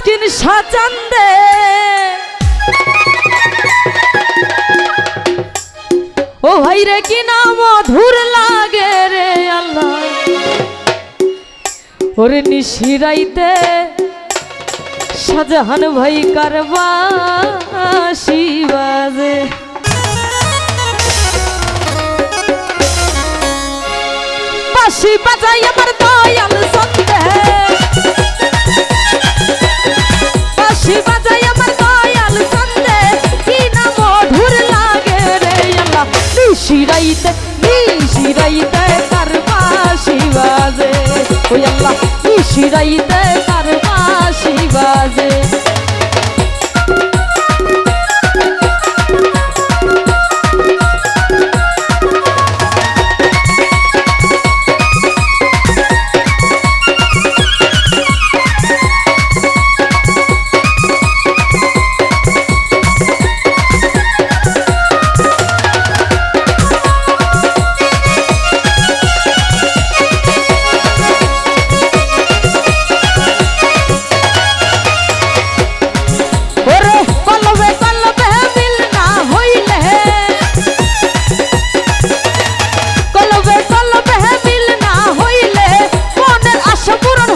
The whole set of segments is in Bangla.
মিসকিন সাচান্দে ও ভাই রে, কি না মধুর লাগে রে আল্লাহ। ওরে নিশিরাইতে শাহজাহান ভাই কারবা শিবাজে বাসি বাজাই আমার দয়াল সন্দেহ বাসি বাজাই আমার দয়াল সন্দেহ কি না মধুর লাগে রে আল্লাহ। নিশিরাইতে নিশিরাইতে কারবা শিবাজে ওই আল্লাহ, নিশিরাইতে তার শিবাজে ওরে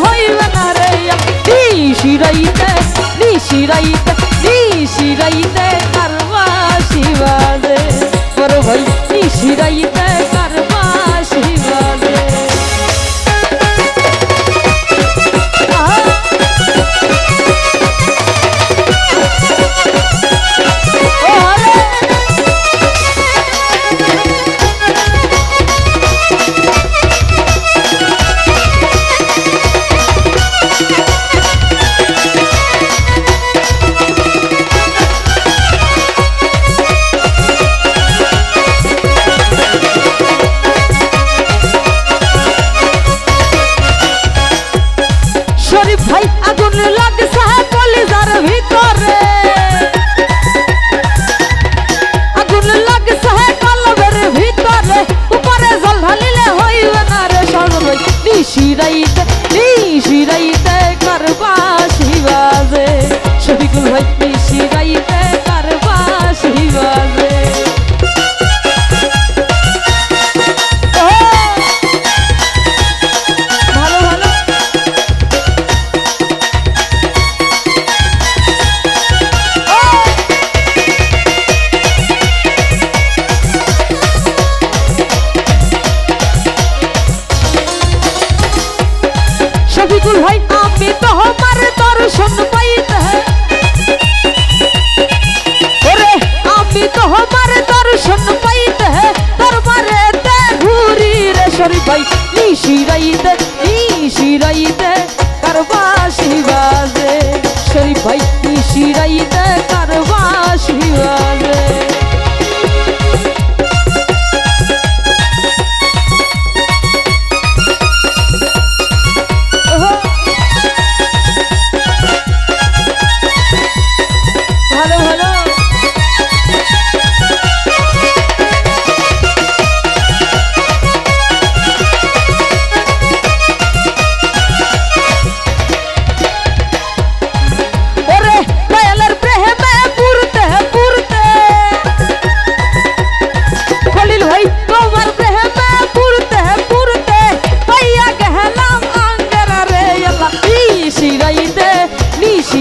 হইবে না রে নিশিরাইতে নিশিরাইতে নিশিরাইতে কারবা শিবাজে। বড় ভাই। নিশিরাইতে কারবা শফিকুল ভাই, আমি তো আমার দর্শন পাইতে ওরে, আমি তো আমার দর্শন পাইতে দরবারে ঘুরি রে শরীফ ভাই নিশিরাইতে নিশিরাইতে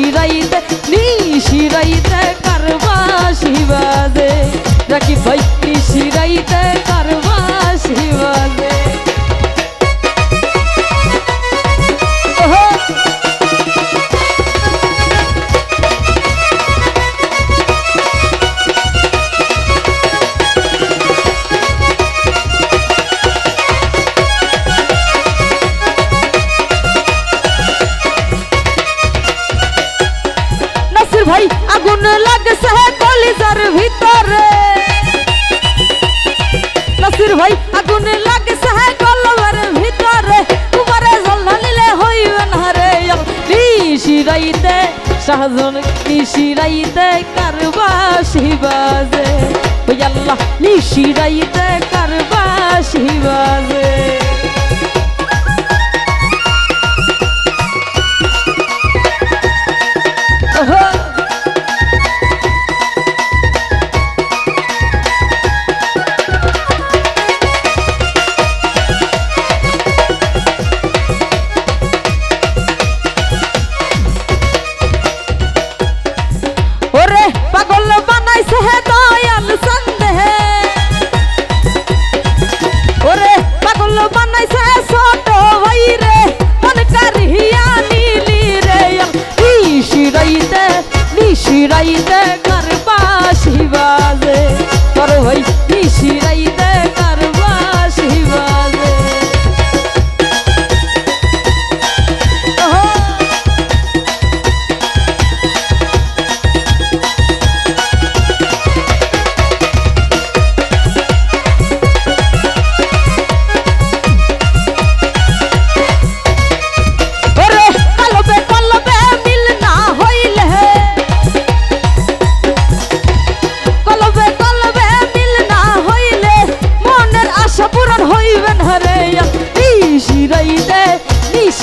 নিশিরাইতে নিশিরাইতে কারবা শিবাজে। রাকি ভাই নিশিরাইতে নিশিরাইতে শাহজন নিশিরাইতে কারবাসি বাজে? ওই আল্লাহ নিশিরাইতে কারবাসি শিবাজে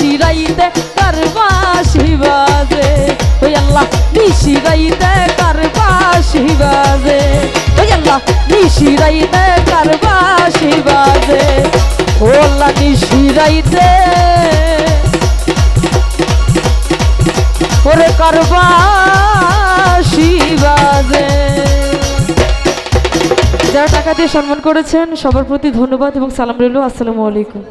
নিশিরাইতে কারবাসি বাজে ওই আল্লাহ নিশিরাইতে কারবাসি বাজে ওই আল্লাহ নিশিরাইতে কারবাসি বাজে ও আল্লাহ নিশিরাইতে। ওরে কারবাসি বাজে যারা টাকা দিয়ে সম্মান করেছেন, সবার প্রতি ধন্যবাদ এবং সালাম রইল। আসসালামু আলাইকুম।